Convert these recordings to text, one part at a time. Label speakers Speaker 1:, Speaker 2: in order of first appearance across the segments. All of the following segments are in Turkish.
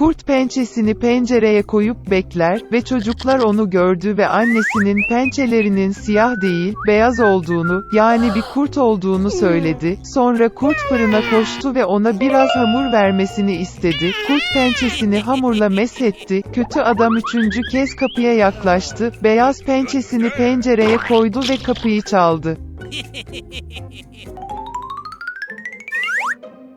Speaker 1: Kurt pençesini pencereye koyup bekler ve çocuklar onu gördü ve annesinin pençelerinin siyah değil, beyaz olduğunu, yani bir kurt olduğunu söyledi. Sonra kurt fırına koştu ve ona biraz hamur vermesini istedi. Kurt pençesini hamurla meshetti. Kötü adam üçüncü kez kapıya yaklaştı, beyaz pençesini pencereye koydu ve kapıyı çaldı.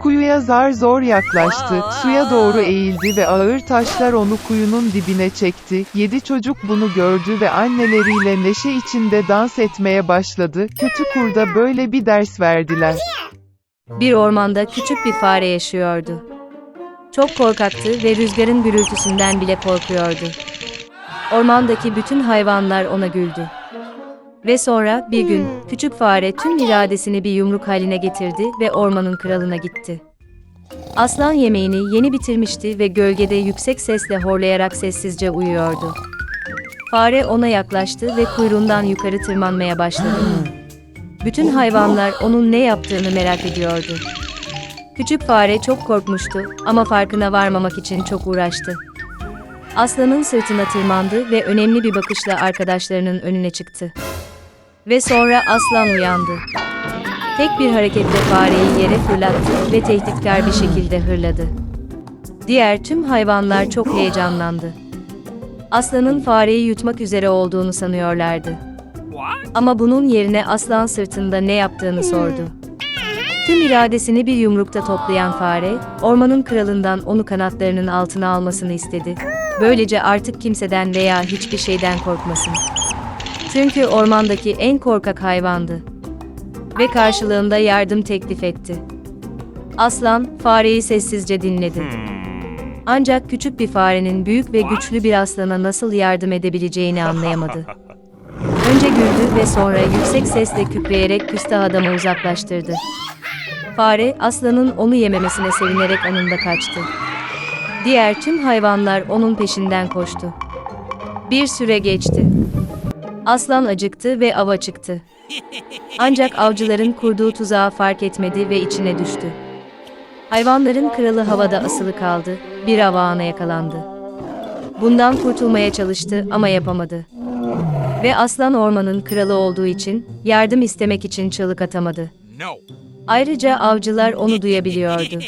Speaker 1: Kuyuya zar zor yaklaştı, suya doğru eğildi ve ağır taşlar onu kuyunun dibine çekti. Yedi çocuk bunu gördü ve anneleriyle neşe içinde dans etmeye başladı. Kötü kurda böyle bir ders verdiler.
Speaker 2: Bir ormanda küçük bir fare yaşıyordu. Çok korkaktı ve rüzgarın gürültüsünden bile korkuyordu. Ormandaki bütün hayvanlar ona güldü. Ve sonra bir gün küçük fare tüm iradesini bir yumruk haline getirdi ve ormanın kralına gitti. Aslan yemeğini yeni bitirmişti ve gölgede yüksek sesle horlayarak sessizce uyuyordu. Fare ona yaklaştı ve kuyruğundan yukarı tırmanmaya başladı. Bütün hayvanlar onun ne yaptığını merak ediyordu. Küçük fare çok korkmuştu ama farkına varmamak için çok uğraştı. Aslanın sırtına tırmandı ve önemli bir bakışla arkadaşlarının önüne çıktı. Ve sonra aslan uyandı. Tek bir hareketle fareyi yere fırlattı ve tehditkar bir şekilde hırladı. Diğer tüm hayvanlar çok heyecanlandı. Aslanın fareyi yutmak üzere olduğunu sanıyorlardı. Ama bunun yerine aslan sırtında ne yaptığını sordu. Tüm iradesini bir yumrukta toplayan fare, ormanın kralından onu kanatlarının altına almasını istedi. Böylece artık kimseden veya hiçbir şeyden korkmasın. Çünkü ormandaki en korkak hayvandı. Ve karşılığında yardım teklif etti. Aslan, fareyi sessizce dinledi. Ancak küçük bir farenin büyük ve güçlü bir aslana nasıl yardım edebileceğini anlayamadı. Önce güldü ve sonra yüksek sesle kükreyerek küstah adamı uzaklaştırdı. Fare, aslanın onu yememesine sevinerek anında kaçtı. Diğer tüm hayvanlar onun peşinden koştu. Bir süre geçti. Aslan acıktı ve ava çıktı. Ancak avcıların kurduğu tuzağı fark etmedi ve içine düştü. Hayvanların kralı havada asılı kaldı, bir av ağına yakalandı. Bundan kurtulmaya çalıştı ama yapamadı. Ve aslan ormanın kralı olduğu için yardım istemek için çığlık atamadı. Ayrıca avcılar onu duyabiliyordu.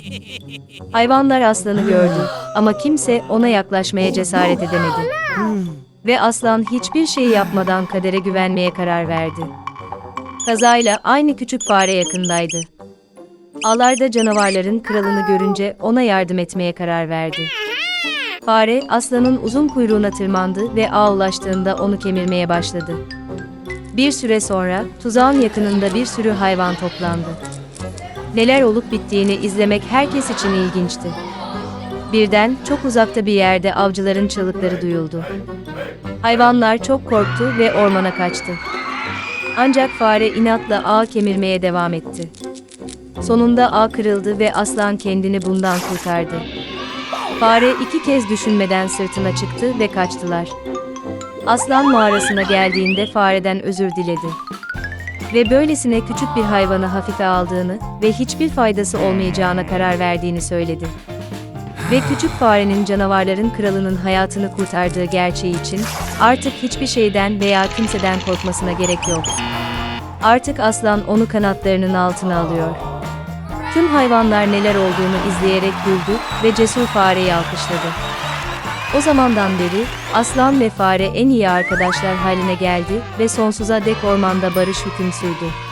Speaker 2: Hayvanlar aslanı gördü ama kimse ona yaklaşmaya cesaret edemedi. Ve aslan hiçbir şey yapmadan kadere güvenmeye karar verdi. Kazayla aynı küçük fare yakındaydı. Ağlarda canavarların kralını görünce ona yardım etmeye karar verdi. Fare aslanın uzun kuyruğuna tırmandı ve ağ ulaştığında onu kemirmeye başladı. Bir süre sonra tuzağın yakınında bir sürü hayvan toplandı. Neler olup bittiğini izlemek herkes için ilginçti. Birden çok uzakta bir yerde avcıların çığlıkları duyuldu. Hayvanlar çok korktu ve ormana kaçtı. Ancak fare inatla ağ kemirmeye devam etti. Sonunda ağ kırıldı ve aslan kendini bundan kurtardı. Fare iki kez düşünmeden sırtına çıktı ve kaçtılar. Aslan mağarasına geldiğinde fareden özür diledi. Ve böylesine küçük bir hayvanı hafife aldığını ve hiçbir faydası olmayacağına karar verdiğini söyledi. Ve küçük farenin canavarların kralının hayatını kurtardığı gerçeği için artık hiçbir şeyden veya kimseden korkmasına gerek yok. Artık aslan onu kanatlarının altına alıyor. Tüm hayvanlar neler olduğunu izleyerek güldü ve cesur fareyi alkışladı. O zamandan beri aslan ve fare en iyi arkadaşlar haline geldi ve sonsuza dek ormanda barış hüküm sürdü.